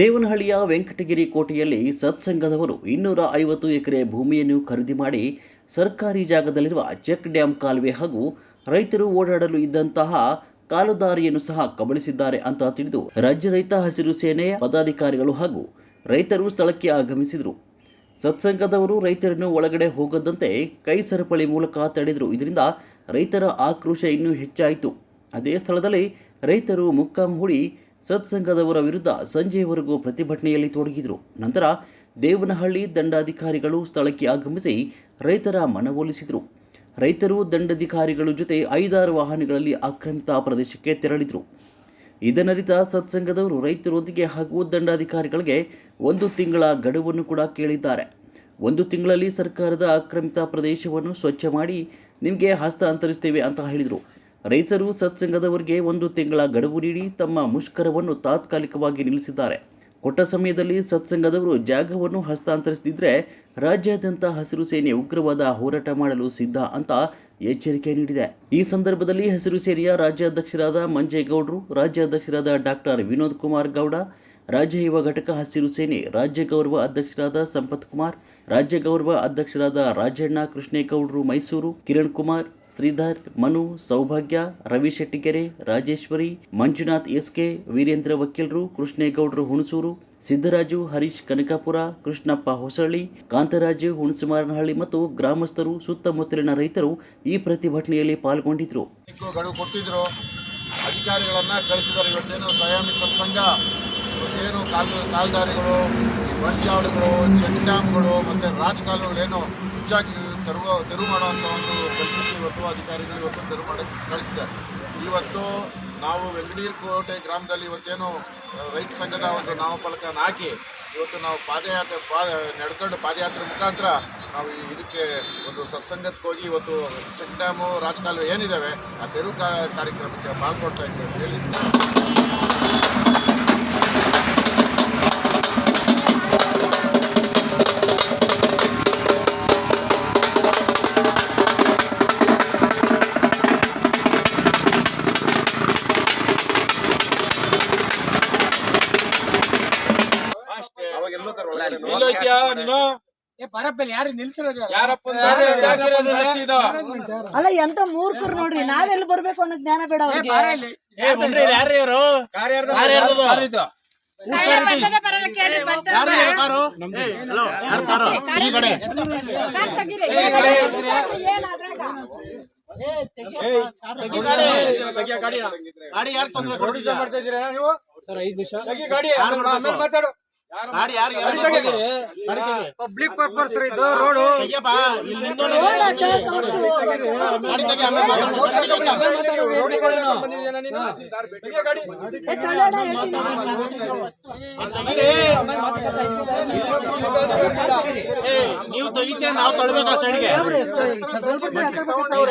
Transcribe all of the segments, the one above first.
ದೇವನಹಳ್ಳಿಯ ವೆಂಕಟಗಿರಿ ಕೋಟೆಯಲ್ಲಿ ಸತ್ಸಂಗದವರು ಇನ್ನೂರ ಐವತ್ತು ಎಕರೆ ಭೂಮಿಯನ್ನು ಖರೀದಿ ಮಾಡಿ ಸರ್ಕಾರಿ ಜಾಗದಲ್ಲಿರುವ ಚೆಕ್ ಡ್ಯಾಂ ಕಾಲುವೆ ಹಾಗೂ ರೈತರು ಓಡಾಡಲು ಇದ್ದಂತಹ ಕಾಲುದಾರಿಯನ್ನು ಸಹ ಕಬಳಿಸಿದ್ದಾರೆ ಅಂತ ತಿಳಿದು ರಾಜ್ಯ ರೈತ ಹಸಿರು ಸೇನೆ ಪದಾಧಿಕಾರಿಗಳು ಹಾಗೂ ರೈತರು ಸ್ಥಳಕ್ಕೆ ಆಗಮಿಸಿದರು. ಸತ್ಸಂಗದವರು ರೈತರನ್ನು ಒಳಗಡೆ ಹೋಗದಂತೆ ಕೈ ಸರಪಳಿ ಮೂಲಕ ತಡೆದರು. ಇದರಿಂದ ರೈತರ ಆಕ್ರೋಶ ಇನ್ನೂ ಹೆಚ್ಚಾಯಿತು. ಅದೇ ಸ್ಥಳದಲ್ಲಿ ರೈತರು ಮುಕ್ಕಾಂ ಹೂಡಿ ಸತ್ಸಂಗದವರ ವಿರುದ್ಧ ಸಂಜೆಯವರೆಗೂ ಪ್ರತಿಭಟನೆಯಲ್ಲಿ ತೊಡಗಿದರು. ನಂತರ ದೇವನಹಳ್ಳಿ ದಂಡಾಧಿಕಾರಿಗಳು ಸ್ಥಳಕ್ಕೆ ಆಗಮಿಸಿ ರೈತರ ಮನವೊಲಿಸಿದರು ರೈತರು ದಂಡಾಧಿಕಾರಿಗಳ ಜೊತೆ ಐದಾರು ವಾಹನಗಳಲ್ಲಿ ಆಕ್ರಮಿತ ಪ್ರದೇಶಕ್ಕೆ ತೆರಳಿದರು. ಇದನ್ನರಿತ ಸತ್ಸಂಗದವರು ರೈತರೊಂದಿಗೆ ಹಾಗೂ ದಂಡಾಧಿಕಾರಿಗಳಿಗೆ ಒಂದು ತಿಂಗಳ ಗಡುವನ್ನು ಕೂಡ ಕೇಳಿದ್ದಾರೆ. ಒಂದು ತಿಂಗಳಲ್ಲಿ ಸರ್ಕಾರದ ಆಕ್ರಮಿತ ಪ್ರದೇಶವನ್ನು ಸ್ವಚ್ಛ ಮಾಡಿ ನಿಮಗೆ ಹಸ್ತಾಂತರಿಸ್ತೇವೆ ಅಂತ ಹೇಳಿದರು. ರೈತರು ಸತ್ಸಂಗದವರಿಗೆ ಒಂದು ತಿಂಗಳ ಗಡುವು ನೀಡಿ ತಮ್ಮ ಮುಷ್ಕರವನ್ನು ತಾತ್ಕಾಲಿಕವಾಗಿ ನಿಲ್ಲಿಸಿದ್ದಾರೆ. ಕೊಟ್ಟ ಸಮಯದಲ್ಲಿ ಸತ್ಸಂಗದವರು ಜಾಗವನ್ನು ಹಸ್ತಾಂತರಿಸದಿದ್ದರೆ ರಾಜ್ಯಾದ್ಯಂತ ಹಸಿರು ಸೇನೆ ಉಗ್ರವಾದ ಹೋರಾಟ ಮಾಡಲು ಸಿದ್ಧ ಅಂತ ಎಚ್ಚರಿಕೆ ನೀಡಿದೆ. ಈ ಸಂದರ್ಭದಲ್ಲಿ ಹಸಿರು ಸೇನೆಯ ರಾಜ್ಯಾಧ್ಯಕ್ಷರಾದ ಮಂಜೇಗೌಡರು, ರಾಜ್ಯಾಧ್ಯಕ್ಷರಾದ ಡಾಕ್ಟರ್ ವಿನೋದ್ ಕುಮಾರ್ ಗೌಡ, ರಾಜ್ಯ ಯುವ ಘಟಕ ಹಸಿರು ಸೇನೆ ರಾಜ್ಯ ಗೌರವ ಅಧ್ಯಕ್ಷರಾದ ಸಂಪತ್ ಕುಮಾರ್, ರಾಜ್ಯ ಗೌರವ ಅಧ್ಯಕ್ಷರಾದ ರಾಜಣ್ಣ ಕೃಷ್ಣೇಗೌಡರು ಮೈಸೂರು, ಕಿರಣ್ ಕುಮಾರ್ ಶ್ರೀಧರ್, ಮನು, ಸೌಭಾಗ್ಯ, ರವಿ ಶೆಟ್ಟಿಗೆರೆ, ರಾಜೇಶ್ವರಿ, ಮಂಜುನಾಥ್ ಎಸ್ಕೆ, ವೀರೇಂದ್ರ ವಕೀಲರು, ಕೃಷ್ಣೇಗೌಡರು ಹುಣಸೂರು ಸಿದ್ದರಾಜು ಹರೀಶ್ ಕನಕಾಪುರ, ಕೃಷ್ಣಪ್ಪ ಹೊಸಳ್ಳಿ, ಕಾಂತರಾಜು, ಹುಣಸಮಾರನಹಳ್ಳಿ ಮತ್ತು ಗ್ರಾಮಸ್ಥರು ಸುತ್ತಮುತ್ತಲಿನ ರೈತರು ಈ ಪ್ರತಿಭಟನೆಯಲ್ಲಿ ಪಾಲ್ಗೊಂಡಿದ್ದರು ಅಧಿಕಾರಿಗಳನ್ನ ಕಳಿಸಿದ್ದಾರೆ. ಇವತ್ತೇನು ಸಯಾಮಿ ಸತ್ಸಂಗ ಇವತ್ತೇನು ಕಾಲ್, ಕಾಲ್ದಾರಿಗಳು ಬಂಜಾಳುಗಳು, ಚೆಕ್ ಡ್ಯಾಮ್ಗಳು, ಮತ್ತು ರಾಜ್ ಕಾಲುಗಳೇನು ಮುಚ್ಚಾಕಿ ತೆರವು ತೆರವು ಮಾಡುವಂಥ ಒಂದು ಕೆಲಸಕ್ಕೆ ಇವತ್ತು ಅಧಿಕಾರಿಗಳು ಇವತ್ತು ತೆರವು ಮಾಡಿ ಕಳಿಸಿದ್ದಾರೆ ಇವತ್ತು ನಾವು ವೆಂಗಡೀರ್ ಕೋಟೆ ಗ್ರಾಮದಲ್ಲಿ ಇವತ್ತೇನು ರೈತ ಸಂಘದ ಒಂದು ನಾಮಫಲಕನ ಹಾಕಿ ಇವತ್ತು ನಾವು ಪಾದಯಾತ್ರೆ ಪಾ, ನಡ್ಕೊಂಡು ಪಾದಯಾತ್ರೆ ಮುಖಾಂತರ ನಾವು ಇದಕ್ಕೆ ಒಂದು ಸತ್ಸಂಗಕ್ಕೆ ಹೋಗಿ ಇವತ್ತು ಚೆಕ್ ಡ್ಯಾಮು ರಾಜಕಾಲುವೆ ಏನಿದ್ದಾವೆ ಆ ತೆರವು ಕಾರ್ಯಕ್ರಮಕ್ಕೆ ಪಾಲ್ಗೊಳ್ತಾ ಇದ್ದೀವಿ. ಅಂತ ಹೇಳಿ. ಯಾರು ನಿಲ್ಸಿರೋದು ಯಾರು? ಅಲ್ಲ ಎಂತ ಮೂರ್ಖರು ನೋಡ್ರಿ ನಾವೆಲ್ಲಿ ಬರ್ಬೇಕು ಅನ್ನೋ ಜ್ಞಾನ ಬೇಡ ಏ, ಅವ್ರಿಗೆ ಬಾರ ಇಲ್ಲಿ. ಯಾರು ಬಂದ್ರಿ? ಯಾರು ಇವ್ರು? ಯಾರು ಇರೋದು? ಯಾರು ಇರೋದು? ಯಾರು ಇದು? ಯಾರು ಇದೆ ಕಾರು? ಏ, hello, ಯಾರು ಕಾರು? ಈ ಕಡೆ. ತೆಗಿ ಗಾಡಿ. ಯಾರು ತೊಂದ್ರೆ ಕೊಡ್ತಿದ್ದ? ಮಾಡ್ತಾ ಇದ್ದೀರಾ ನೀವು ನಿಮಿಷ ಗಾಡಿ ಆಮೇಲೆ ಮಾತಾಡು ಪಬ್ಲಿಕ್ ಪರ್ಪಸ್ ಇದು ರೋಡು. ನೀವು ತೆಗಿತೀರ? ನಾವು ತೊಳ್ಬೇಕಾ ಸೈಡ್ಗೆ? ಕೊಟ್ಟವ್ರೆ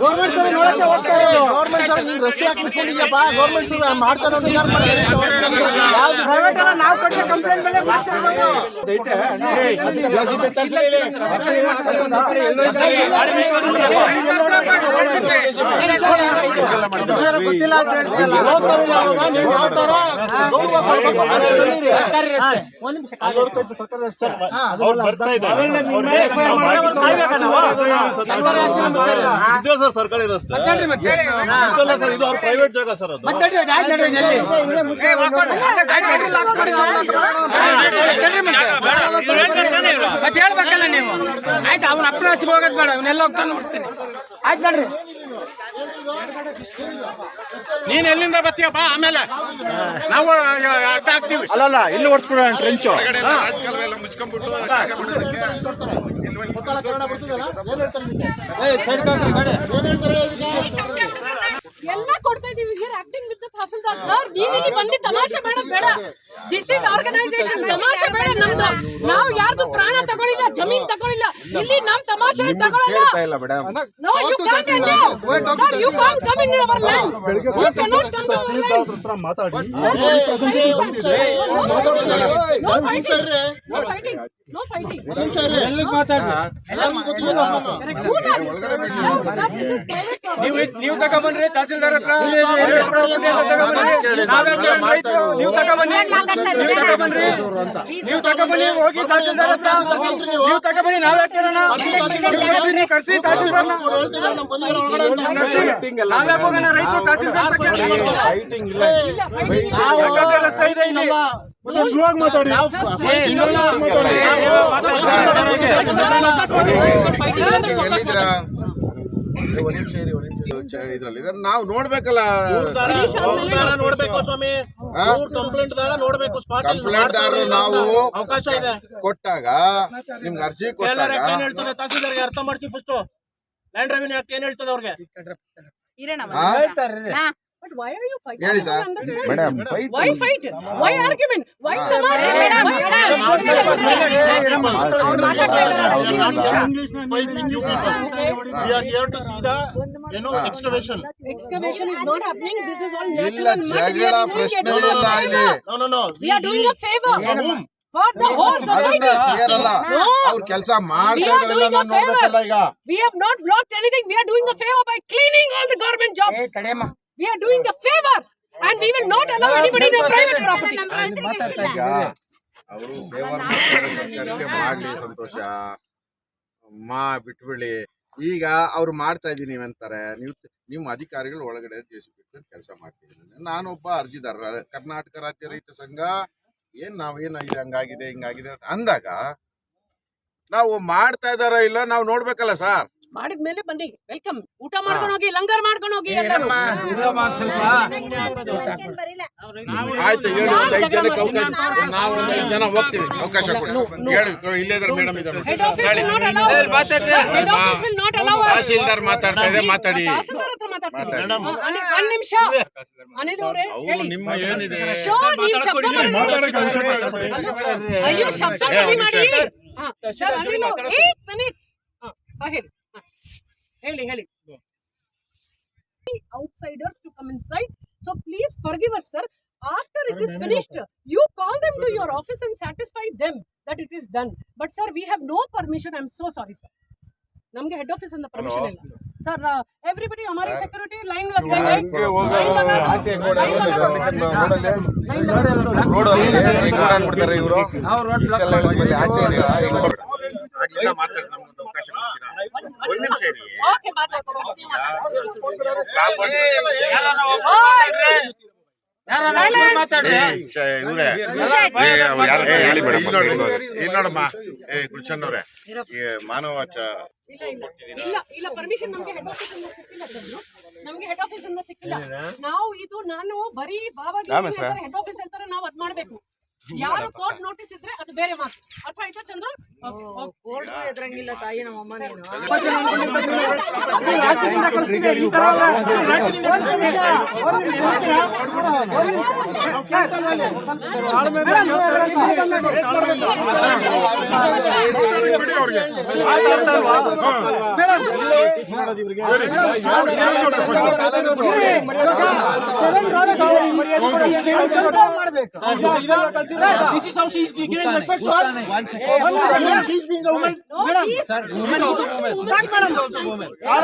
ಸರ್ ನೋಡಕ್ಕೆ ಹೋಗ್ತಾರೆ ಗೌರ್ಮೆಂಟ್ ಸರ್ ನೀನ್ ರಸ್ತೆ ಹಾಕಿ ನಿಂತ್ಕೊಂಡಿದ್ಯಪ್ಪ ಗೌರ್ಮೆಂಟ್ ಸರ್ ಮಾಡ್ತಾರೆ ಅಂತ ವಿಚಾರ ಮಾಡ್ತಾರೆ. ನಾವು ಕೊಟ್ಟ ಕಂಪ್ಲೇಂಟ್ ಮೇಲೆ ಗೊತ್ತಿಲ್ಲ ಅಂತ ಯಾವಾಗ? ನೀವು ಯಾವ ತರ ಸರ್ಕಾರಿ ರಸ್ತೆ. ಸರ್ಕಾರಿ ರಸ್ತೆ. ಸರ್ಕಾರಿ ರಸ್ತೆ ಸರ್ ಸರ್ಕಾರಿ ರಸ್ತೆ ಇದಲ್ಲ ಸರ್ ಇದು ಅವ್ರ ಪ್ರೈವೇಟ್ ಜಾಗ ಸರ್ ಅದು? ಮತ್ತೆ ಹೇಳ್ಬೇಕಲ್ಲ ನೀವು ಆಯ್ತು ಅವ್ನ ಅಪ್ರಾಸಿಗೆ ಹೋಗೋದು ಬೇಡ ಅವನ್ನೆಲ್ಲ ಹೋಗ್ತಾನೆ ನೋಡ್ತೀನಿ ಆಯ್ತು ನೋಡ್ರಿ ನೀನ್ ಎಲ್ಲಿಂದ ಬರ್ತೀಯಪ್ಪ ಆಮೇಲೆ ನಾವು ಅಡ್ಡ ಹಾಕ್ತೀವಿ ಅಲ್ಲಲ್ಲ ಇಲ್ಲಿ ಓಡಿಸ್ಬಿಡೋಣ ಟ್ರೆಂಚು ಮುಚ್ಕೊಂಡ್ಬಿಟ್ಟು ಜಾಗ ಬಿಡೋದಕ್ಕೆ ಇಲ್ಲಿ ಮಕ್ಕಳ ಕನ್ನಡ ಬರ್ತದಲ್ಲ ಏನ್ ಹೇಳ್ತಾರೆ ಇದಕ್ಕೆ? ಏ ಸೈಡ್ ಕಾಕ್ರಿ ಗಾಡಿ ಏನ್ ಹೇಳ್ತಾರೆ ಇದಕ್ಕೆ ಎಲ್ಲ ಕೊಡ್ತಾ ಇದೀವಿ ಹಿಯರ್ ಆಕ್ಟಿಂಗ್ ವಿತ್ ಇಲ್ಲಿ ಬಂದು ತಮಾಷೆ ಬೇಡ. ಬೇಡ ದಿಸ್ ಇಸ್ ಆರ್ಗನೈಸೇಷನ್ ತಮಾಷೆ ಬೇಡ ನಮ್ದು. ನಾವು ಯಾರ್ದು ಪ್ರಾಣ ತಗೊಳಿಲ್ಲ ಜಮೀನ್ ತಗೊಳಿಲ್ಲ. ಇಲ್ಲಿ ನಮ್ ತಮಾಷೆ ತಗೊಳಲ್ಲ. No you madam. You come. Sir, you can't come in come to ಹತ್ರ ಮಾತಾಡಿ. No fighting no fighting no fighting ಮಾತಾಡಿ ಎಲ್ಲರಿಗೂ ಆಗಿ. Sir, ನೀವು ನೀವು ತಗೊಂಬನ್ರಿ ತಹಸೀಲ್ದಾರ್ ಹತ್ರ ನೀವು ತಗೊಂಬನ್ನಿ ನೀವು ತಗೊಂಬನ್ನಿ ನೀವು ಹೋಗಿ ತಹಸೀಲ್ದಾರ್ ಹತ್ರ ನೀವು ತಗೊಂಬನ್ನಿ ನಾವ್ ಕರ್ಸಿ ನೀವು ಕರ್ಸಿ ತಹಸೀಲ್ದಾರ್ನ. ನಾವ್ಯಾಕೆ ಹೋಗೋಣ ರೈತರು ತಹಸೀಲ್ದಾರ್ ರಸ್ತೆ ಇದೆ ಇಲ್ಲಿ ಮಾತಾಡಿ ಇದ್ರಲ್ಲಿ ಇದಾರೆ. ನಾವು ನೋಡ್ಬೇಕಲ್ಲ ದಾರ ನೋಡ್ಬೇಕು ಸ್ವಾಮಿ. ಕಂಪ್ಲೇಂಟ್ ದಾರ ನೋಡ್ಬೇಕು ಸ್ಪಾಟ್ ಕಂಪ್ಲೇಂಟ್ ದಾರರು ನಾವು ಅವಕಾಶ ಇದೆ. ಕೊಟ್ಟಾಗ ನಿಮ್ಗೆ ಅರ್ಜಿ ಎಲ್ಲರ ಕೊಟ್ಟಾಗ ಏನ್ ಹೇಳ್ತದೆ? ತಹಸೀಲ್ದಾರ್ಗೆ ಅರ್ಥ ಮಾಡಿಸಿ ಫಸ್ಟ್ ಲ್ಯಾಂಡ್ ರೆವಿನ್ಯೂ ಆಕ್ಟ್ ಏನ್ ಹೇಳ್ತದೆ ಅವ್ರಿಗೆ? But why are you fighting? ಹೇಳಿ I sir don't understand. Madam Why fight? Why argument? Why ತಮಾಷೆ? Fight with you people. We are here to see the, you know, excavation. Excavation is not happening. This is all ಇಲ್ಲ natural mud. We ಜಗಳ are doing ಪ್ರಶ್ನೆ it. ಇಲ್ಲ ಇಲ್ಲಿ No, no, no. We are doing a favor for the whole ಅದನ್ನ society. Clear ಅಲ್ಲ No. ಅವ್ರ ಕೆಲಸ ಮಾಡ್ತಾ We are ಇದಾರಲ್ಲ doing a ನಾನು ನೋಡ್ಬೇಕಲ್ಲ ಈಗ We have not blocked anything. We are doing a favor by cleaning all the government jobs. We are doing a favor. And we will not allow anybody in a private property. ಈಗ ಅವರು favour ಮಾಡ್ಲಿ ಸಂತೋಷ. ಮಾ ಬಿಟ್ಬಿಡಿ. ಈಗ ಅವ್ರು ಮಾಡ್ತಾ ಇದ್ದೀನಿ ಅಂತಾರೆ. ನೀವು ನಿಮ್ಮ ಅಧಿಕಾರಿಗಳು ಒಳಗಡೆ ಜೇಸಿ ಬಿಟ್ಟು ಕೆಲಸ ಮಾಡ್ತಿದ್ದೀನಿ ನಾನೊಬ್ಬ ಅರ್ಜಿದಾರ ಕರ್ನಾಟಕ ರಾಜ್ಯ ರೈತ ಸಂಘ. ಏನ್ ನಾವೇನು ಇದು ಹಂಗಾಗಿದೆ ಹಿಂಗಾಗಿದೆ ಅಂತ ಅಂದಾಗ ನಾವು ಮಾಡ್ತಾ ಇದಾರ ಇಲ್ಲ ನಾವು ನೋಡ್ಬೇಕಲ್ಲ ಸರ್. ಮಾಡಿದ್ಮೇಲೆ ಬನ್ನಿ. ವೆಲ್ಕಮ್ ಊಟ ಮಾಡ್ಕೊಂಡು ಹೋಗಿ ಲಂಗರ್ ಮಾಡ್ಕೊಂಡು ಹೋಗಿ ಆಯ್ತು ಹೇಳಿ ಒಂದ್ ಐದು ಜನಕ್ಕೆ ಅವಕಾಶ ನಾವು ಒಂದ್ ಐದು ಜನ ಹೋಗ್ತೀವಿ. ಅವಕಾಶ ಕೊಡಿ. ಹೇಳಿ ಇಲ್ಲೇ ಇದ್ದಾರೆ ಮೇಡಮ್ ಇದ್ದಾರೆ. ತಹಸೀಲ್ದಾರ್ ಮಾತಾಡ್ತಾ ಇದೆ ಮಾತಾಡಿ. ನಿಮಿಷ. ಅನಿಲ್ ಅವರೇ ಹೇಳಿ. ನಿಮ್ಮ ಏನಿದೆ? ಶೋ, ಶಬ್ದ ಮಾಡಿ. ಅಯ್ಯೋ ಶಬ್ದ ಮಾಡಿ. ಹಾ, ಸರ್, ಅನಿಲ್ ಏ eight minute. ಹಾ, ಹಾ, ಹೇಳಿ. ಹಾ. ಹೇಳಿ ಹೇಳಿ outsiders to come inside so please forgive us sir after it is finished you call them to your office and satisfy them that it is done but sir we have no permission um so sorry sir ನಮ್ಗೆ head office ಅಂತ permission ಇಲ್ಲ sir everybody ಹಮಾರಿ security line ಲಗ್ road ಆಗ್ಬಿಡ್ತಾರೆ ಇವರು ನಾವು ನಮ್ಗೊಂದು ಅವಕಾಶ ಕೊಡ್ತೀರಾ? ಒಂದ್ ನಿಮಿಷ ಇರಿ ಇಲ್ಲಿ ನೋಡಮ್ಮ ಏ ಗುಲ್ಶನ್ ಅವ್ರೆ ಈ ಮಾನವ ಚ- ಇಲ್ಲ ಇಲ್ಲ ಇಲ್ಲ ಇಲ್ಲ ಪರ್ಮಿಷನ್ ನಮ್ಗೆ ಹೆಡ್ ಆಫೀಸ್ ಇಂದ ಸಿಕ್ಕಿಲ್ಲ ಚಂದ್ರು ನಮ್ಗೆ ಹೆಡ್ ಆಫೀಸ್ ಇಂದ ಸಿಕ್ಕಿಲ್ಲ ನಾವು ಇದು ನಾನು ಬರೀ ಬಾಬಾಜಿ ಹೆಡ್ ಆಫೀಸ್ ಹೇಳ್ತಾರೆ ನಾವು ಅದ್ ಮಾಡ್ಬೇಕು ಯಾರು ಕೋರ್ಟ್ ನೋಟಿಸ್ ಇದ್ರೆ ಅದು ಬೇರೆ ಮಾತು. ಅರ್ಥ ಆಯ್ತಾ ಚಂದ್ರು? ಕೋರ್ಟ್ ಎದುರಂಗಿಲ್ಲ ತಾಯಿ ನಮ್ಮ ಅಮ್ಮ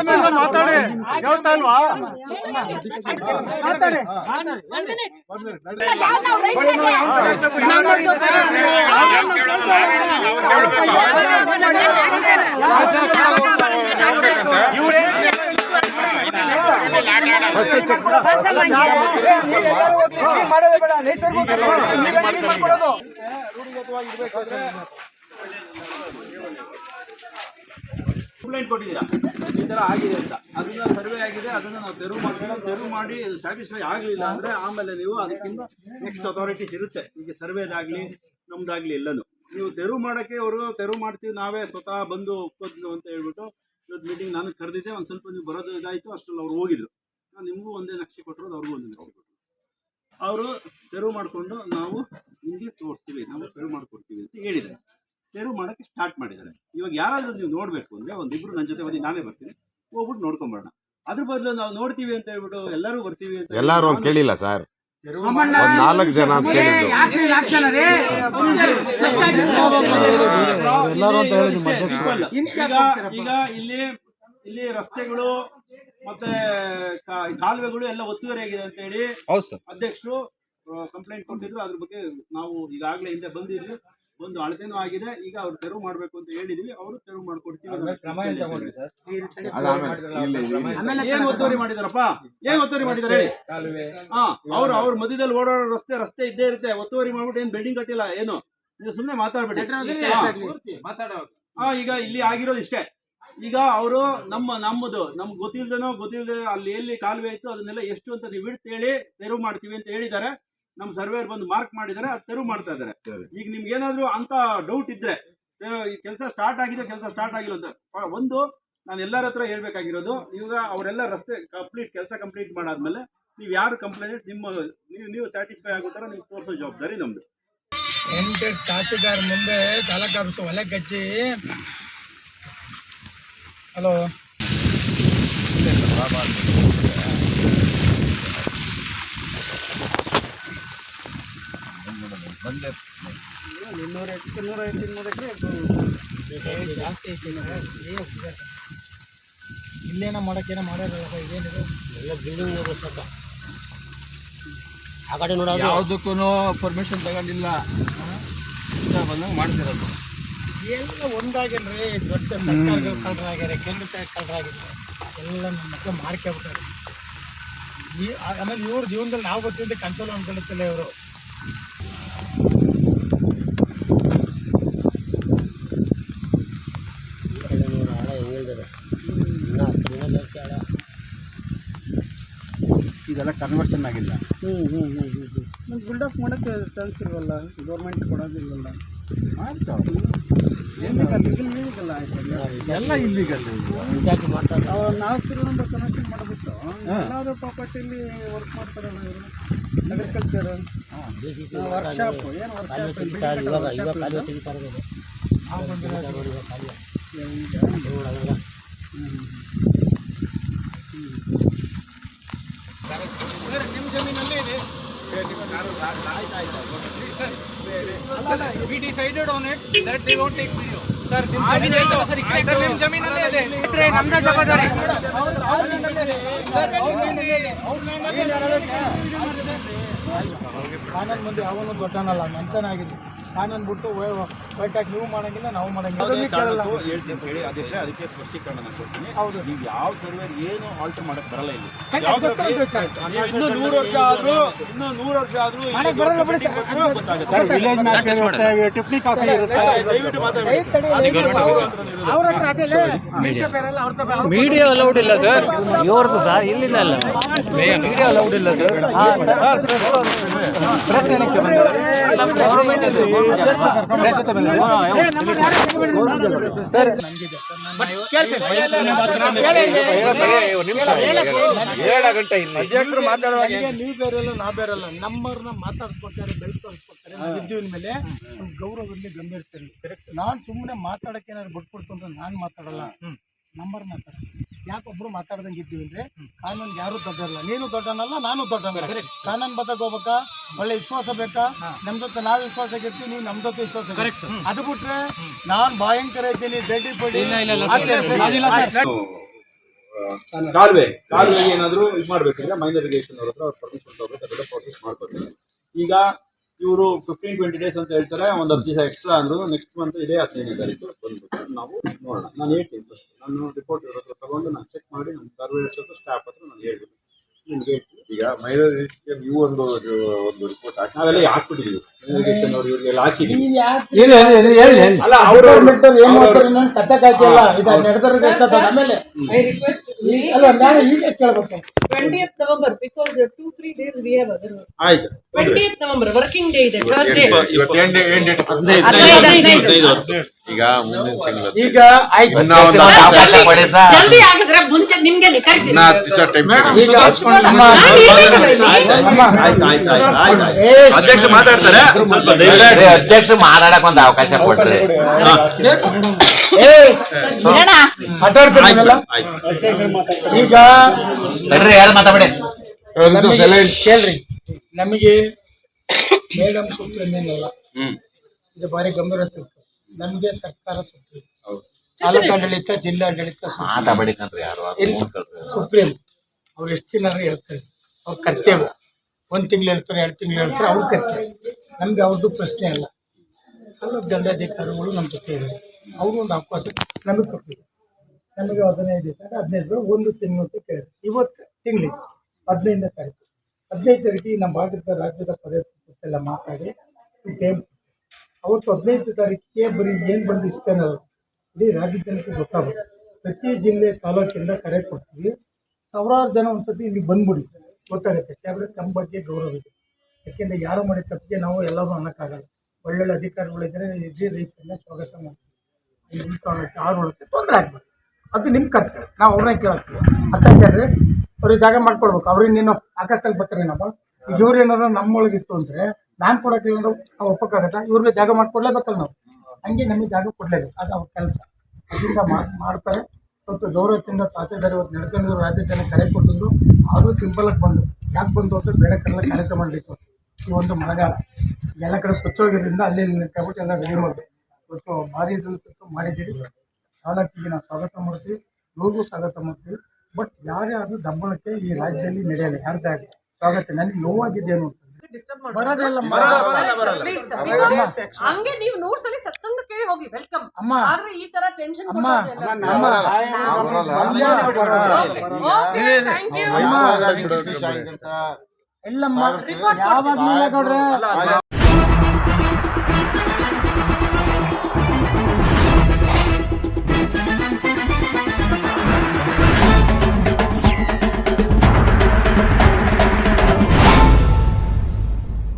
ನೀನು ಮಾತಾಡಿ ಹೇಳ್ತಾ ಇಲ್ವಾ ಮಾಡೋದೇ ಬೇಡ ನೈಸರ್ಗಿಕ ಮಾಡೋದು ಕಂಪ್ಲೇಂಟ್ ಕೊಟ್ಟಿದ್ದೀರಾ ಈ ಥರ ಆಗಿದೆ ಅಂತ ಅದನ್ನ ಸರ್ವೆ ಆಗಿದೆ ಅದನ್ನು ನಾವು ತೆರವು ಮಾಡ್ತೀವಿ ತೆರವು ಮಾಡಿ ಸ್ಯಾಟಿಸ್ಫೈ ಆಗಲಿಲ್ಲ ಅಂದರೆ ಆಮೇಲೆ ನೀವು ಅದಕ್ಕಿಂತ ನೆಕ್ಸ್ಟ್ ಅಥಾರಿಟೀಸ್ ಇರುತ್ತೆ ಈಗ ಸರ್ವೇದಾಗಲಿ ನಮ್ದಾಗಲಿ ಎಲ್ಲನು ನೀವು ತೆರವು ಮಾಡೋಕ್ಕೆ ಅವರು ತೆರವು ಮಾಡ್ತೀವಿ ನಾವೇ ಸ್ವತಃ ಬಂದು ಒಪ್ಕೋತೀವಿ ಅಂತ ಹೇಳ್ಬಿಟ್ಟು ಇವತ್ತು ಮೀಟಿಂಗ್ ನಾನು ಕರೆದಿದ್ದೆ ಒಂದು ಸ್ವಲ್ಪ ನೀವು ಬರೋದು ಇದಾಯಿತು ಅಷ್ಟರಲ್ಲಿ ಅವ್ರು ಹೋಗಿದ್ರು ನಿಮಗೂ ಒಂದೇ ನಕ್ಷೆ ಕೊಟ್ಟರು ಅವ್ರಿಗೂ ಒಂದೇ ನಕ್ಷೆ ಕೊಟ್ಟರು ಅವರು ತೆರವು ಮಾಡಿಕೊಂಡು ನಾವು ನಿಮಗೆ ತೋರಿಸ್ತೀವಿ ನಾವು ತೆರವು ಮಾಡಿಕೊಡ್ತೀವಿ ಅಂತ ಹೇಳಿದ್ದಾರೆ. ತೆರವು ಮಾಡೋಕ್ಕೆ ಸ್ಟಾರ್ಟ್ ಮಾಡಿದ್ದಾರೆ. ಇವಾಗ ಯಾರಾದರೂ ನೀವು ನೋಡಬೇಕು ಅಂದರೆ ಒಂದಿಬ್ಬರು ನನ್ನ ಜೊತೆ ಬಂದು ನಾನೇ ಬರ್ತೀನಿ ಹೋಗ್ಬಿಟ್ಟು ನೋಡ್ಕೊಂಬರೋಣ. ಅದ್ರ ಬದಲು ನಾವು ನೋಡ್ತೀವಿ ಅಂತ ಹೇಳ್ಬಿಟ್ಟು ಎಲ್ಲರೂ ಬರ್ತೀವಿ ಅಂತ ಎಲ್ಲರೂ ಅಂತ ಕೇಳಿಲ್ಲ ಸರ್. ನಾಲ್ಕು ಜನ ಅಂತ ಈಗ ಇಲ್ಲಿ ಇಲ್ಲಿ ರಸ್ತೆಗಳು ಮತ್ತೆ ಕಾ- ಕಾಲುವೆಗಳು ಎಲ್ಲ ಒತ್ತುವರಿ ಆಗಿದೆ ಅಂತ ಹೇಳಿ ಹೌದು ಸರ್. ಅಧ್ಯಕ್ಷರು ಕಂಪ್ಲೇಂಟ್ ಕೊಟ್ಟಿದ್ರು. ಅದ್ರ ಬಗ್ಗೆ ನಾವು ಈಗಾಗಲೇ ಹಿಂದೆ ಬಂದಿದ್ವಿ. ಒಂದು ಅಳತೆನೂ ಆಗಿದೆ. ಈಗ ಅವ್ರು ತೆರವು ಮಾಡ್ಬೇಕು ಅಂತ ಹೇಳಿದ್ವಿ. ಅವರು ತೆರವು ಮಾಡ್ಕೊಡ್ತೀವಿ. ಏನ್ ಒತ್ತುವರಿ ಮಾಡಿದಾರಪ್ಪ? ಏನ್ ಒತ್ತುವರಿ ಮಾಡಿದಾರೆ ಹೇಳಿ? ಹಾ ಅವ್ರು ಅವ್ರ ಮಧ್ಯದಲ್ಲಿ ಓಡಾಡೋ ರಸ್ತೆ ರಸ್ತೆ ಇದ್ದೇ ಇರುತ್ತೆ. ಒತ್ತುವರಿ ಮಾಡ್ಬಿಟ್ಟು ಏನ್ ಬಿಲ್ಡಿಂಗ್ ಕಟ್ಟಿಲ್ಲ ಏನು? ನೀವು ಸುಮ್ಮನೆ ಮಾತಾಡ್ಬೇಡಿ. ಈಗ ಇಲ್ಲಿ ಆಗಿರೋದು ಇಷ್ಟೇ. ಈಗ ಅವರು ನಮ್ಮ ನಮ್ಮದು ನಮ್ಗೆ ಗೊತ್ತಿಲ್ದೇನೋ ಗೊತ್ತಿಲ್ಲದೆ ಅಲ್ಲಿ ಎಲ್ಲಿ ಕಾಲುವೆ ಇತ್ತು ಅದನ್ನೆಲ್ಲ ಎಷ್ಟು ಅಂತ ನೀವು ಇಡ್ತು ಹೇಳಿ ತೆರವು ಮಾಡ್ತೀವಿ ಅಂತ ಹೇಳಿದ್ದಾರೆ. ನಮ್ಮ ಸರ್ವೇರ್ ಬಂದು ಮಾರ್ಕ್ ಮಾಡಿದ್ದಾರೆ ಅದು ತೆರವು ಮಾಡ್ತಾ ಇದ್ದಾರೆ. ಈಗ ನಿಮ್ಗೆ ಏನಾದ್ರು ಅಂತ ಡೌಟ್ ಇದ್ರೆ ಈ ಕೆಲಸ ಸ್ಟಾರ್ಟ್ ಆಗಿದೆ ಕೆಲಸ ಸ್ಟಾರ್ಟ್ ಆಗಿಲ್ಲ ಅಂತ ಒಂದು ನಾನು ಎಲ್ಲರ ಹತ್ರ ಹೇಳ್ಬೇಕಾಗಿರೋದು ಈಗ ಅವರೆಲ್ಲ ರಸ್ತೆ ಕಂಪ್ಲೀಟ್ ಕೆಲಸ ಕಂಪ್ಲೀಟ್ ಮಾಡಾದ್ಮೇಲೆ ನೀವು ಯಾರು ಕಂಪ್ಲೇಂಟ್ ನಿಮ್ಮ ನೀವು ನೀವು ಸ್ಯಾಟಿಸ್ಫೈ ಆಗೋ ಥರ ನೀವು ತೋರಿಸೋ ಜವಾಬ್ದಾರಿ ನಮ್ದು. ಎಂಟು ತಹಸೀಲ್ದಾರ್ ಮುಂದೆ ತಾಲೂಕು ಆಫೀಸ್ ಒಲೆ ಕಚ್ಚಿ ಹಲೋ. ಜಾಸ್ತಿ ಐತಿ ಇಲ್ಲೇನೋ ಮಾಡಕ್ಕೇನೋ ಮಾಡೋದಿಲ್ಲ ಇದೇನಿದೆ? ಎಲ್ಲ ಬಿಲ್ಡಿಂಗ್ ಆ ಕಡೆ ನೋಡೋದು. ಯಾವುದಕ್ಕೂ ಪರ್ಮಿಷನ್ ತಗೊಂಡಿಲ್ಲ. ಬಂದಂಗೆ ಮಾಡ್ತಿರೋದು ಎಲ್ಲ ಒಂದಾಗೇನ್ರಿ ದೊಡ್ಡ ಸರ್ಕಾರಗಳು ಕಳ್ಳರಾಗ್ಯಾರೆ ಕೇಂದ್ರ ಸರ್ಕಾರ ಕಳ್ಳರಾಗಿದ್ದಾರೆ ಎಲ್ಲ ನಮ್ಮ ಮಕ್ಕಳು ಮಾಡ್ಕೊಬಿಟ್ಟಾರೆ ಈ ಆಮೇಲೆ ಇವ್ರ ಜೀವನದಲ್ಲಿ ನಾವು ಗೊತ್ತಿದ್ದೆ ಕನ್ಸಲ್ ಅನ್ಕೊಂಡಿರ್ತಿಲ್ಲ ಇವರು. ಇದೆಲ್ಲ ಕನ್ವರ್ಷನ್ ಆಗಿಲ್ಲ. ಬಿಲ್ಡಪ್ ಮಾಡೋಕ್ಕೆ ಚಾನ್ಸ್ ಇಲ್ವಲ್ಲ? ಗೌರ್ಮೆಂಟ್ ಕೊಡೋದಿಲ್ಲಲ್ಲ ಎಲ್ಲ ಇಲ್ಲಿಗಲ್ ನಾಲ್ಕು ತಿರುವನಂತ ಕನೆಕ್ಷನ್ ಮಾಡಿಬಿಟ್ಟು ಎಲ್ಲಾದ್ರೂ ಪ್ರಾಪರ್ಟಿಲಿ ವರ್ಕ್ ಮಾಡ್ತಾರಲ್ಲ ಇವರು ಅಗ್ರಿಕಲ್ಚರ್ ವರ್ಕ್ಶಾಪ್ ಏನು ವರ್ಕ್ಶಾಪ್ ನಿಮ್ಮ ಜಮೀನಲ್ಲಿ ಇದೆ we decided on it that take video sir ನಿಮ್ಮ ಜಮೀನಲ್ಲೇ ಇದೆ. ನಮ್ದೇ ಜವಾಬ್ದಾರಿ. ಕಾನೂನು ಮುಂದೆ ಅವನು ದೊಡ್ಡನಲ್ಲ ನಂತನಾಗಿದೆ ಕಾನೂನು ಬಿಟ್ಟು ಹಾಕಿ ನೀವು ಮಾಡಂಗಿಲ್ಲ ನಾವು ಮಾಡಂಗಿಲ್ಲ ಹೇಳ್ತೀನಿ ಹೇಳಿ ಅಧ್ಯಕ್ಷ ಅದಕ್ಕೆ ಸ್ಪಷ್ಟೀಕರಣ ಕೊಡ್ತೀನಿ ಹೌದು ನೀವು ಯಾವ ಸರ್ವೇರ್ ಏನು ಆಲ್ಟರ್ ಮಾಡಕ್ ಬರಲ್ಲ ಇಲ್ಲಿ ನೀವು ಇನ್ನೂ ನೂರು ವರ್ಷ ಆದ್ರೂ ಇನ್ನೂ ನೂರು ವರ್ಷ ಆದ್ರೂ ಇಲ್ಲಿ ಬರಲ್ಲ ಬಿಡಿ ಟಿಪ್ಪಣಿ ಕೊಟ್ಟರು ಗೊತ್ತಾಗುತ್ತೆ. ಟಿಪ್ನಿ ಕಾಫಿ ಇರುತ್ತೆ ದಯವಿಟ್ಟು ಮಾತಾಡಿ ಅವ್ರ ಹತ್ರ ಅದೇ ಮೀಡಿಯಾ ಬೇರೆಲ್ಲ ಅವ್ರ ಹತ್ರ ಅವ್ರ ಮೀಡಿಯಾ ಅಲೌಡ್ ಇಲ್ಲ ಸರ್ ಇವ್ರದ್ದು ಸರ್ ಇಲ್ಲಿಲ್ಲ ಅಲ್ಲ ಮೀಡಿಯಾ ಅಲೌಡ್ ಇಲ್ಲ ಸರ್ ಪ್ರೆಸ್ ಏನಕ್ಕೆ ಅಧ್ಯಕ್ಷರು ಮಾತಾಡುವಾಗ ನನಗೆ ನೀವು ಬೇರೆಲ್ಲ ನಾ ಬೇರೆಲ್ಲ ನಮ್ಮವ್ರನ್ನ ಮಾತಾಡ್ಸ್ಕೊತಾರೆ ಬೆಳೆಸ್ಕೊಳ್ಸ್ಕೊತಾರೆ ನಾವು ಇದ್ದೀವಿ ಮೇಲೆ ನಮ್ಮ ಗೌರವದಲ್ಲಿ ಗಂಭೀರ್ತೀರಿ ನಾನು ಸುಮ್ಮನೆ ಮಾತಾಡಕ್ಕೆ ಏನಾದ್ರು ಬಿಟ್ಬಿಡ್ತು ಅಂತ ನಾನು ಮಾತಾಡಲ್ಲ. ನಂಬರ್ ಮಾತಾಡ ಯಾಕೊಬ್ರು ಮಾತಾಡ್ದಂಗೆ ಇದ್ದೀವಿ ಅಂದ್ರೆ ಕಾನೂನು ಯಾರು ದೊಡ್ಡಲ್ಲ ನೀನು ದೊಡ್ಡನಲ್ಲ ನಾನು ದೊಡ್ಡನಲ್ಲ. ಕಾನೂನು ಬದಕ್ ಹೋಗ್ಬೇಕಾ ಒಳ್ಳೆ ವಿಶ್ವಾಸ ಬೇಕಾ? ನಮ್ ಜೊತೆ ನಾವ್ ವಿಶ್ವಾಸ ಇರ್ತೀವಿ ನೀವು ನಮ್ ಜೊತೆ ವಿಶ್ವಾಸ. ಅದು ಬಿಟ್ರೆ ನಾನ್ ಭಯಂಕರ ಇದ್ದೀನಿ ದಡ್ಡಿ ಪಡಿ. ಕಾಲುವೆ. ಕಾಲುವೆ ಏನಾದ್ರು ಇದು ಮಾಡ್ಬೇಕಂದ್ರೆ ಮೈನರ್ ಇರಿಗೇಷನ್ ಅವ್ರ ಹತ್ರ ಅವ್ರ ಪರ್ಮಿಷನ್ ತಗೋಬೇಕು ಅದೆಲ್ಲ ಪ್ರೋಸೆಸ್ ಈಗ ಇವರು ಫಿಫ್ಟೀನ್ ಟ್ವೆಂಟಿ ಡೇಸ್ ಅಂತ ಹೇಳ್ತಾರೆ ಒಂದು ಹತ್ತು ದಿವಸ ಎಕ್ಸ್ಟ್ರಾ ಅಂದ್ರು ನೆಕ್ಸ್ಟ್ ಮಂತ್ ಇದೇ ಹದಿನೈದನೇ ತಾರೀಕು ಬಂದ್ಬಿಟ್ಟು ನಾವು ನೋಡೋಣ. ನಾನು ಹೇಳ್ತೀನಿ ಫಸ್ಟ್ ನಾನು ರಿಪೋರ್ಟ್ ಇವ್ರ ಹತ್ರ ತಗೊಂಡು ನಾನು ಚೆಕ್ ಮಾಡಿ ನಮ್ಮ ಸರ್ವೇಸ್ ಹತ್ರ ಸ್ಟಾಫ್ ಹತ್ರ ನಾನು ಹೇಳ್ತೀನಿ. ನಿಮ್ಗೆ ಹೇಳ್ತೀನಿ. ಈಗ ಮೈನರ್ ನೀವು ಒಂದು ಒಂದು ರಿಪೋರ್ಟ್ ಹಾಕಿ. ನಾವೆಲ್ಲ ಹಾಕ್ಬಿಟ್ಟಿದ್ದೀವಿ ಇರಿಗೇಷನ್ ಅವ್ರು ಇವ್ರಿಗೆಲ್ಲ ಹಾಕಿದ್ದೀವಿ ಅಲ್ಲ ಅವ್ರು ಏನ್ ಮಾಡ್ತಾರೆ ನಾನು ಕತ್ತಕ್ ಹಾಕಿಲ್ಲ ಇದು ನಡೆದ್ರೆ ಎಷ್ಟ ಆಮೇಲೆ. ಐ ರಿಕ್ವೆಸ್ಟ್ ಅಲ್ಲ ನಾನು ಈಗ ಕೇಳ್ಬೇಕು. twentieth November three days we have other ಆಯ್ತು. ನವೆಂಬರ್ ವರ್ಕಿಂಗ್ ಡೇ ಇದೆ ಥರ್ಸ್ಡೇ? ಈಗ ಮುಂದಿನ ತಿಂಗಳು. ಈಗ ಆಯ್ತು. ಜಲ್ದಿ ಆಗಿದ್ರೆ ಮುಂಚೆ ನಿಮ್ಗೆ ಕರಿತೀನಿ. ಅಧ್ಯಕ್ಷ ಮಾತಾಡ್ತಾರೆ. ಅಧ್ಯಕ್ಷ ಮಾತಾಡಕ್ ಒಂದು ಅವಕಾಶ ಕೊಡ್ರಿ ಈಗ ನಡ್ರಿ ಈಗ ಯಾರು ಮಾತಾಡಿ? ನಮಗೆ ಕೇಳ್ರಿ. ನಮಗೆ ಮೇಡಮ್ ಸುಪ್ರೀಂ ಹ್ಮ್. ಇದು ಬಾರಿ ಗಂಭೀರ. ನಮಗೆ ಸರ್ಕಾರ ಸುಪ್ರೀಂ ತಾಲೂಕಾಡಳಿತ ಜಿಲ್ಲಾಡಳಿತ ಜಿಲ್ಲಾ ಆಡಳಿತ ಸುಪ್ರೀಂ. ಯಾರು? ಇಲ್ಲ. ಸುಪ್ರೀಂ. ಅವ್ರು ಎಷ್ಟು ದಿನ ಹೇಳ್ತಾರೆ? ಅವ್ರ ಕರ್ತವ್ಯ. ಒಂದ್ ತಿಂಗಳು ಹೇಳ್ತಾರೆ ಎರಡು ತಿಂಗಳು ಹೇಳ್ತಾರೆ ಅವ್ರ ಕರ್ತವ್ಯ. ನಮ್ಗೆ ಅವ್ರದ್ದು ಪ್ರಶ್ನೆ ಅಲ್ಲ ಅಲ್ಲ ದಂಡಾಧಿಕಾರಿಗಳು ನಮ್ಮ ಜೊತೆ ಇದ್ದಾರೆ. ಅವರು ಒಂದು ಅವಕಾಶ ನಮಗೆ ಕೊಟ್ಟಿದೆ ನಮಗೆ ಹದಿನೈದು ದಿವಸ, ಹದಿನೈದು ದಿನ ಒಂದು ತಿಂಗಳು ಅಂತ ಕೇಳಿದ್ರು. ಇವತ್ತು ತಿಂಗಳಿಗೆ ಹದಿನೈದನೇ ತಾರೀಕು. ಹದಿನೈದು ತಾರೀಕಿಗೆ ನಮ್ಮ ಭಾರತದ ರಾಜ್ಯದ ಪದವಿಲ್ಲ ಮಾತಾಡಿ ಟೈಮ್ ಅವತ್ತು ಹದಿನೈದು ತಾರೀಕಿಗೆ ಬರೀ ಏನು ಬಂದು ಇಷ್ಟ ಅನ್ನೋದು. ಇಡೀ ರಾಜ್ಯ ಜನಕ್ಕೆ ಗೊತ್ತಾಗುತ್ತೆ. ಪ್ರತಿ ಜಿಲ್ಲೆ ತಾಲೂಕಿಂದ ಕರೆ ಕೊಡ್ತೀವಿ. ಸಾವಿರಾರು ಜನ ಒಂದ್ಸತಿ ಇಲ್ಲಿ ಬಂದ್ಬಿಡಿ. ಗೊತ್ತಾಗುತ್ತೆ. ಸಾಹೇಬ್ರೆ ತಮ್ಮ ಬಗ್ಗೆ ಗೌರವ ಇದೆ. ಯಾಕೆಂದ್ರೆ ಯಾರು ಮಾಡಿದ ತಪ್ಪಿಗೆ ನಾವು ಎಲ್ಲರೂ ಅನ್ನೋಕ್ಕಾಗಲ್ಲ. ಒಳ್ಳೊಳ್ಳೆ ಅಧಿಕಾರಿಗಳಿದ್ರೆ ಇಡೀ ರೈತರನ್ನ ಸ್ವಾಗತ ಮಾಡ್ತೀವಿ. ಆರು ಒಳಗೆ ತೊಂದರೆ ಆಗ್ಬಾರ್ದು. ಅದು ನಿಮ್ಮ ಕರ್ತವ್ಯ. ನಾವು ಅವ್ರನ್ನ ಕೇಳಾಕ್ತೀವಿ ಅಂತಂದರೆ ಅವ್ರಿಗೆ ಜಾಗ ಮಾಡ್ಕೊಡ್ಬೇಕು. ಅವ್ರಿಗೆ ನೀನು ಆಕಾಶದಲ್ಲಿ ಬರ್ತಾರೇನಪ್ಪ ಇವ್ರು ಏನಾದ್ರು ನಮ್ಮೊಳಗಿತ್ತು ಅಂದರೆ ನಾನು ಕೊಡೋಕ್ಕಿಲ್ಲ ಅಂದ್ರೆ ನಾವು ಒಪ್ಪಕ್ಕಾಗತ್ತಾ ಇವ್ರಿಗೆ ಜಾಗ ಮಾಡ್ಕೊಡ್ಲೇಬೇಕಲ್ಲ ನಾವು. ಹಂಗೆ ನಮಗೆ ಜಾಗ ಕೊಡಲೇಬೇಕು. ಅದು ಅವ್ರ ಕೆಲಸ. ಅದರಿಂದ ಮಾಡ್- ಮಾಡ್ತಾರೆ. ಮತ್ತು ಗೌರವದಿಂದ ತಾಚೆದಾರಿ ಅವ್ರು ನಡ್ಕೊಂಡಿದ್ರು, ರಾಜ್ಯ ಜನ ಕರೆ ಕೊಟ್ಟಿದ್ರು. ಸಿಂಪಲ್ ಸಿಂಪಲಾಗಿ ಬಂದು ಯಾಕೆ ಬಂದು ಅಂತ ಬೆಳಕೆಲ್ಲ ಕಾರ್ಯಕ್ರಮ ಮಾಡಲಿಕ್ಕೆ ಈ ಒಂದು ಮಳೆಗಾಲ ಎಲ್ಲ ಕಡೆ ಸ್ವಚ್ಛವಾಗಿರೋದ್ರಿಂದ ಅಲ್ಲಿ ನಿಂತ್ಕೊಂಡ್ಬಿಟ್ಟು ಎಲ್ಲ ರೆಡಿ ಮಾಡಬೇಕು ಇವತ್ತು ಭಾರಿ ಇದನ್ನು ಸುತ್ತು ಮಾಡಿದ್ದೀವಿ ತಾಲೂಕಿಗೆ ನಾವು ಸ್ವಾಗತ ಮಾಡ್ತೀವಿ ಇವ್ರಿಗೂ ಸ್ವಾಗತ ಮಾಡ್ತೀವಿ ಬಟ್ ಯಾರೇ ಆದ್ರೂ ದಬ್ಬಳಕ್ಕೆ ಈ ರಾಜ್ಯದಲ್ಲಿ ನಡೆಯಲ್ಲ ಯಾರ್ದೇ ಆಗಲಿ ಸ್ವಾಗತ ನನಗೆ ನೋವಾಗಿದ್ದೇನು ಅಮ್ಮ. ಹಂಗೆ ನೀವು ನೂರ್ ಸಲ ಸತ್ಸಂಗ ಕೇಳಿ ಹೋಗಿ ವೆಲ್ಕಮ್ ಅಮ್ಮ. ಆದ್ರೆ ಈ ತರ ಟೆನ್ಷನ್ ಅಮ್ಮ ಅಮ್ಮ ಥ್ಯಾಂಕ್ ಯು ಇಲ್ಲಮ್ಮ ಯಾವಾಗ್ಲೂ ಇಲ್ಲ ನೋಡ್ರೆ